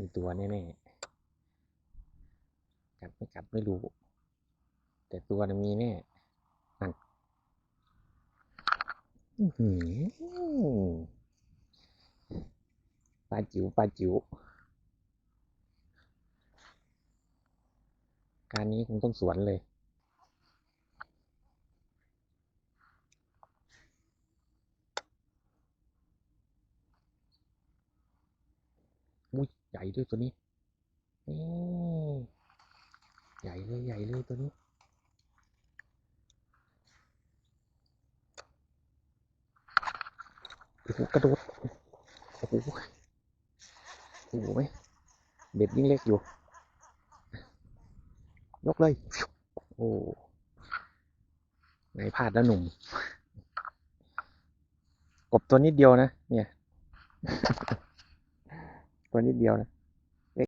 มีตัวแน่ๆกัดไม่กัดไม่รู้ แต่ตัวมีแน่นั่นหือปลาจิ๋วปลาจิ๋วการนี้คงต้องสวนเลย อุ้ยใหญ่ด้วยตัวนี้ใหญ่เลยใหญ่เลยตัวนี้โอ้โหกระโดดโอ้โหโอ้โหไหมเบ็ดยิ่งเล็กอยู่ ยกเลย โอ้ไงพลาดแล้วหนุ่ม กบตัวนิดเดียวนะ เนี่ย ตัวนิดเดียวนะ